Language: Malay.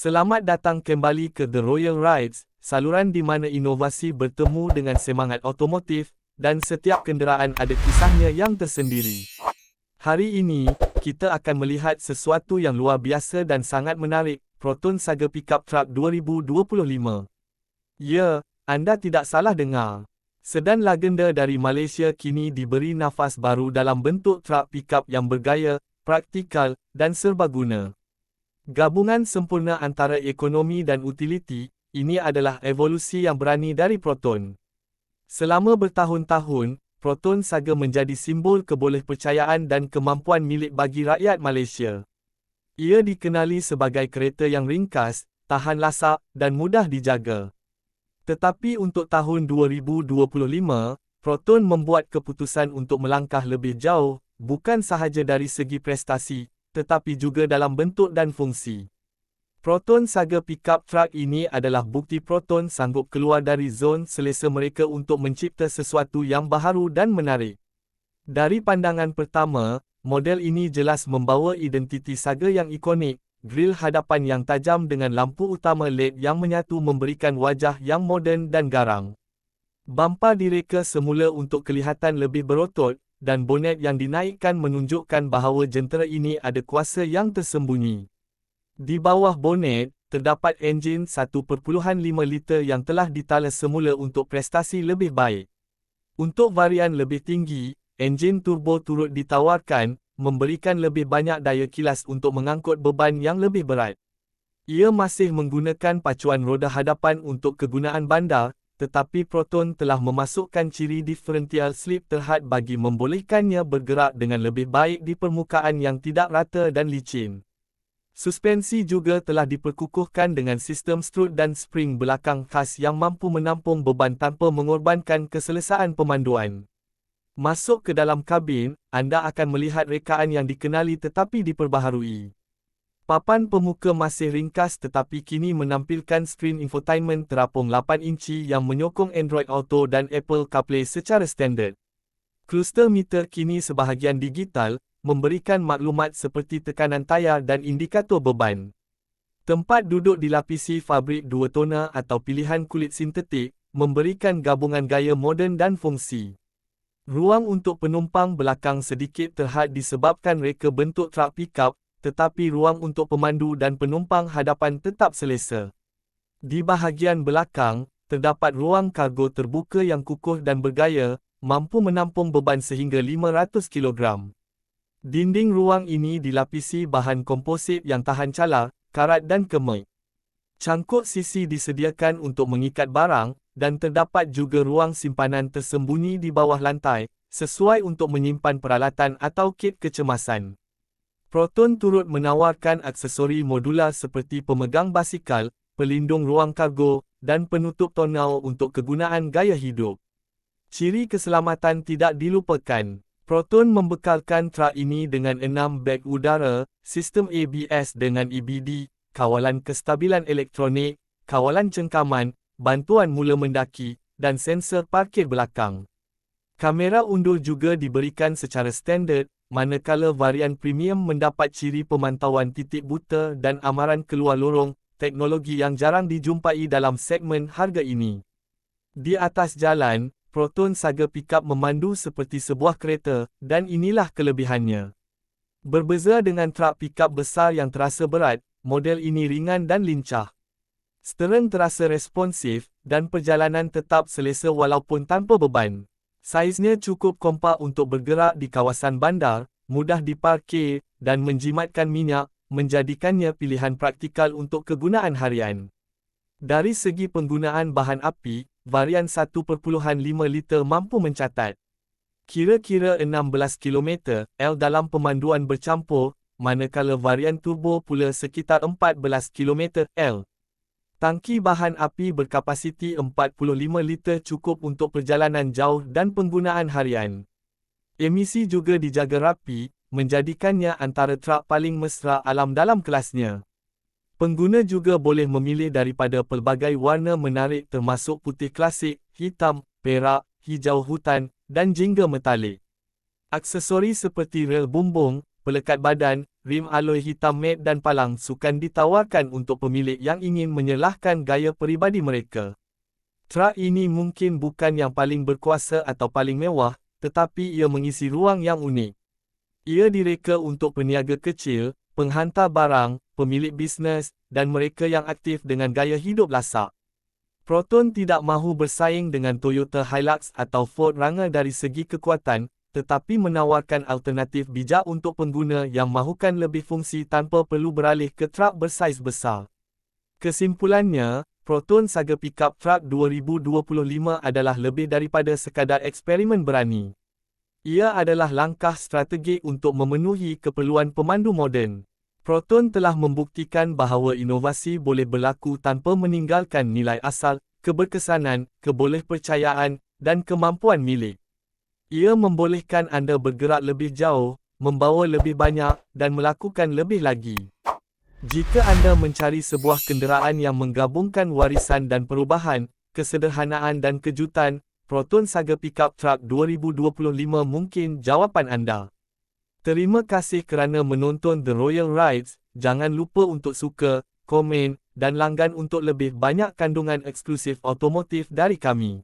Selamat datang kembali ke The Royal Rides, saluran di mana inovasi bertemu dengan semangat otomotif dan setiap kenderaan ada kisahnya yang tersendiri. Hari ini, kita akan melihat sesuatu yang luar biasa dan sangat menarik, Proton Saga Pickup Truck 2025. Ya, anda tidak salah dengar. Sedan legenda dari Malaysia kini diberi nafas baru dalam bentuk truk pickup yang bergaya, praktikal, dan serbaguna. Gabungan sempurna antara ekonomi dan utiliti, ini adalah evolusi yang berani dari Proton. Selama bertahun-tahun, Proton Saga menjadi simbol kebolehpercayaan dan kemampuan milik bagi rakyat Malaysia. Ia dikenali sebagai kereta yang ringkas, tahan lasak, dan mudah dijaga. Tetapi untuk tahun 2025, Proton membuat keputusan untuk melangkah lebih jauh, bukan sahaja dari segi prestasi, tetapi juga dalam bentuk dan fungsi. Proton Saga Pickup Truck ini adalah bukti Proton sanggup keluar dari zon selesa mereka untuk mencipta sesuatu yang baharu dan menarik. Dari pandangan pertama, model ini jelas membawa identiti Saga yang ikonik, grill hadapan yang tajam dengan lampu utama LED yang menyatu memberikan wajah yang moden dan garang. Bampa direka semula untuk kelihatan lebih berotot, dan bonet yang dinaikkan menunjukkan bahawa jentera ini ada kuasa yang tersembunyi. Di bawah bonet, terdapat enjin 1.5 liter yang telah ditalas semula untuk prestasi lebih baik. Untuk varian lebih tinggi, enjin turbo turut ditawarkan, memberikan lebih banyak daya kilas untuk mengangkut beban yang lebih berat. Ia masih menggunakan pacuan roda hadapan untuk kegunaan bandar, tetapi Proton telah memasukkan ciri differential slip terhad bagi membolehkannya bergerak dengan lebih baik di permukaan yang tidak rata dan licin. Suspensi juga telah diperkukuhkan dengan sistem strut dan spring belakang khas yang mampu menampung beban tanpa mengorbankan keselesaan pemanduan. Masuk ke dalam kabin, anda akan melihat rekaan yang dikenali tetapi diperbaharui. Papan pemuka masih ringkas tetapi kini menampilkan skrin infotainment terapung 8 inci yang menyokong Android Auto dan Apple CarPlay secara standard. Cluster meter kini sebahagian digital, memberikan maklumat seperti tekanan tayar dan indikator beban. Tempat duduk dilapisi fabrik dua tona atau pilihan kulit sintetik, memberikan gabungan gaya moden dan fungsi. Ruang untuk penumpang belakang sedikit terhad disebabkan reka bentuk truk pickup, tetapi ruang untuk pemandu dan penumpang hadapan tetap selesa. Di bahagian belakang, terdapat ruang kargo terbuka yang kukuh dan bergaya, mampu menampung beban sehingga 500 kg. Dinding ruang ini dilapisi bahan komposit yang tahan calar, karat dan kemik. Cangkuk sisi disediakan untuk mengikat barang, dan terdapat juga ruang simpanan tersembunyi di bawah lantai, sesuai untuk menyimpan peralatan atau kit kecemasan. Proton turut menawarkan aksesori modular seperti pemegang basikal, pelindung ruang kargo, dan penutup tonal untuk kegunaan gaya hidup. Ciri keselamatan tidak dilupakan. Proton membekalkan truk ini dengan enam beg udara, sistem ABS dengan EBD, kawalan kestabilan elektronik, kawalan cengkaman, bantuan mula mendaki, dan sensor parkir belakang. Kamera undur juga diberikan secara standard, manakala varian premium mendapat ciri pemantauan titik buta dan amaran keluar lorong, teknologi yang jarang dijumpai dalam segmen harga ini. Di atas jalan, Proton Saga Pickup memandu seperti sebuah kereta, dan inilah kelebihannya. Berbeza dengan truk pickup besar yang terasa berat, model ini ringan dan lincah. Steren terasa responsif, dan perjalanan tetap selesa walaupun tanpa beban. Saiznya cukup kompak untuk bergerak di kawasan bandar, mudah diparkir, dan menjimatkan minyak, menjadikannya pilihan praktikal untuk kegunaan harian. Dari segi penggunaan bahan api, varian 1.5 liter mampu mencatat kira-kira 16 km L dalam pemanduan bercampur, manakala varian turbo pula sekitar 14 km L. Tangki bahan api berkapasiti 45 liter cukup untuk perjalanan jauh dan penggunaan harian. Emisi juga dijaga rapi, menjadikannya antara truk paling mesra alam dalam kelasnya. Pengguna juga boleh memilih daripada pelbagai warna menarik termasuk putih klasik, hitam, perak, hijau hutan, dan jingga metalik. Aksesori seperti rel bumbung, pelekat badan, rim alloy hitam matte dan palang sukan ditawarkan untuk pemilik yang ingin menyelahkan gaya peribadi mereka. Trak ini mungkin bukan yang paling berkuasa atau paling mewah, tetapi ia mengisi ruang yang unik. Ia direka untuk peniaga kecil, penghantar barang, pemilik bisnes, dan mereka yang aktif dengan gaya hidup lasak. Proton tidak mahu bersaing dengan Toyota Hilux atau Ford Ranger dari segi kekuatan, tetapi menawarkan alternatif bijak untuk pengguna yang mahukan lebih fungsi tanpa perlu beralih ke trak bersaiz besar. Kesimpulannya, Proton Saga Pickup Truck 2025 adalah lebih daripada sekadar eksperimen berani. Ia adalah langkah strategik untuk memenuhi keperluan pemandu moden. Proton telah membuktikan bahawa inovasi boleh berlaku tanpa meninggalkan nilai asal, keberkesanan, kebolehpercayaan, dan kemampuan milik. Ia membolehkan anda bergerak lebih jauh, membawa lebih banyak, dan melakukan lebih lagi. Jika anda mencari sebuah kenderaan yang menggabungkan warisan dan perubahan, kesederhanaan dan kejutan, Proton Saga Pickup Truck 2025 mungkin jawapan anda. Terima kasih kerana menonton The Royal Rides. Jangan lupa untuk suka, komen dan langgan untuk lebih banyak kandungan eksklusif otomotif dari kami.